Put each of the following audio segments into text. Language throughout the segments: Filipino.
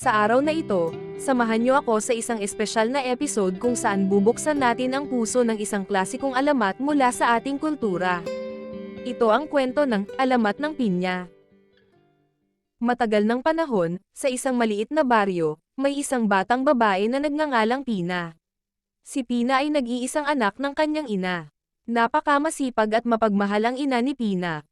Sa araw na ito, samahan niyo ako sa isang espesyal na episode kung saan bubuksan natin ang puso ng isang klasikong alamat mula sa ating kultura. Ito ang kwento ng Alamat ng Pinya. Matagal ng panahon, sa isang maliit na baryo, may isang batang babae na nagngangalang Pina. Si Pina ay nag-iisang anak ng kanyang ina. Napakamasipag at mapagmahal ang ina ni Pina.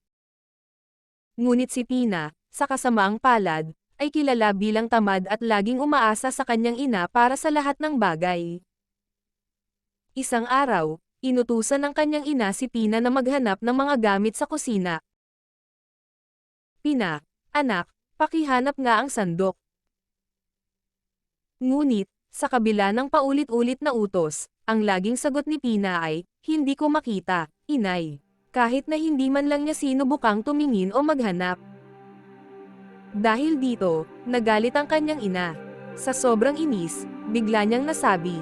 Ngunit si Pina, sa kasamaang palad, ay kilala bilang tamad at laging umaasa sa kanyang ina para sa lahat ng bagay. Isang araw, inutusan ng kanyang ina si Pina na maghanap ng mga gamit sa kusina. Pina, anak, pakihanap nga ang sandok. Ngunit, sa kabila ng paulit-ulit na utos, ang laging sagot ni Pina ay, hindi ko makita, inay. Kahit na hindi man lang niya sinubukang tumingin o maghanap. Dahil dito, nagalit ang kanyang ina. Sa sobrang inis, bigla niyang nasabi.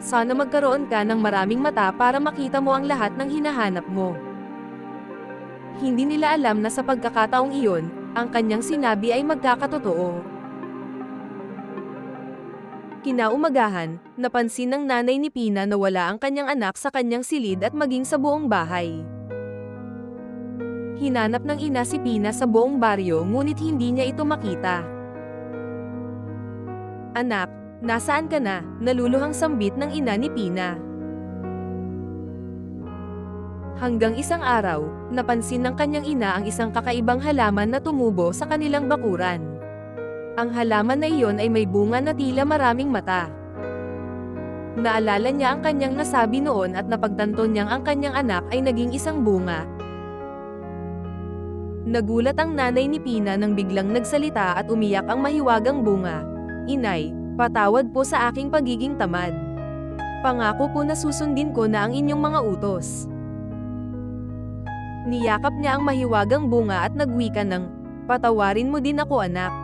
Sana magkaroon ka ng maraming mata para makita mo ang lahat ng hinahanap mo. Hindi nila alam na sa pagkakataong iyon, ang kanyang sinabi ay magkakatotoo. Kinaumagahan, napansin ng nanay ni Pina na wala ang kanyang anak sa kanyang silid at maging sa buong bahay. Hinanap ng ina si Pina sa buong baryo ngunit hindi niya ito makita. Anak, nasaan ka na? Naluluhang sambit ng ina ni Pina. Hanggang isang araw, napansin ng kanyang ina ang isang kakaibang halaman na tumubo sa kanilang bakuran. Ang halaman na iyon ay may bunga na tila maraming mata. Naalala niya ang kanyang nasabi noon at napagtanto niyang ang kanyang anak ay naging isang bunga, Nagulat ang nanay ni Pina nang biglang nagsalita at umiyak ang mahiwagang bunga. Inay, patawad po sa aking pagiging tamad. Pangako po na susundin ko na ang inyong mga utos. Niyakap niya ang mahiwagang bunga at nagwika ng, Patawarin mo din ako anak.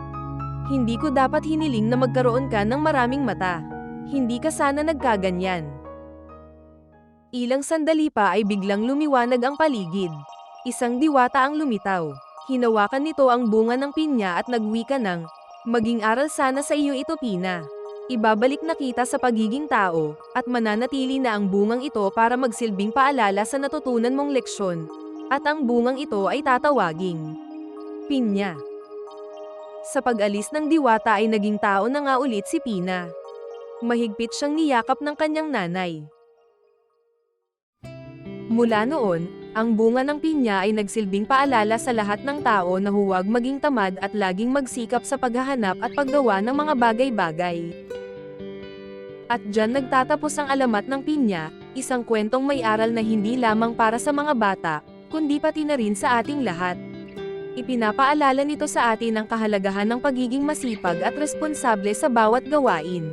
Hindi ko dapat hiniling na magkaroon ka ng maraming mata. Hindi ka sana nagkaganyan. Ilang sandali pa ay biglang lumiwanag ang paligid. Isang diwata ang lumitaw. Hinawakan nito ang bunga ng pinya at nagwika ng, Maging aral sana sa iyo ito Pina. Ibabalik na kita sa pagiging tao, at mananatili na ang bungang ito para magsilbing paalala sa natutunan mong leksyon. At ang bungang ito ay tatawaging Pinya. Sa pag-alis ng diwata ay naging tao na nga ulit si Pina. Mahigpit siyang niyakap ng kanyang nanay. Mula noon, ang bunga ng pinya ay nagsilbing paalala sa lahat ng tao na huwag maging tamad at laging magsikap sa paghahanap at paggawa ng mga bagay-bagay. At dyan nagtatapos ang alamat ng pinya, isang kwentong may aral na hindi lamang para sa mga bata, kundi pati na rin sa ating lahat. Ipinapaalala nito sa atin ang kahalagahan ng pagiging masipag at responsable sa bawat gawain.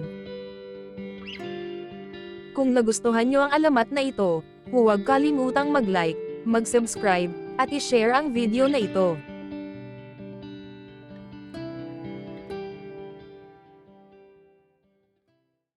Kung nagustuhan nyo ang alamat na ito, huwag kalimutang mag-like, mag-subscribe, at i-share ang video na ito.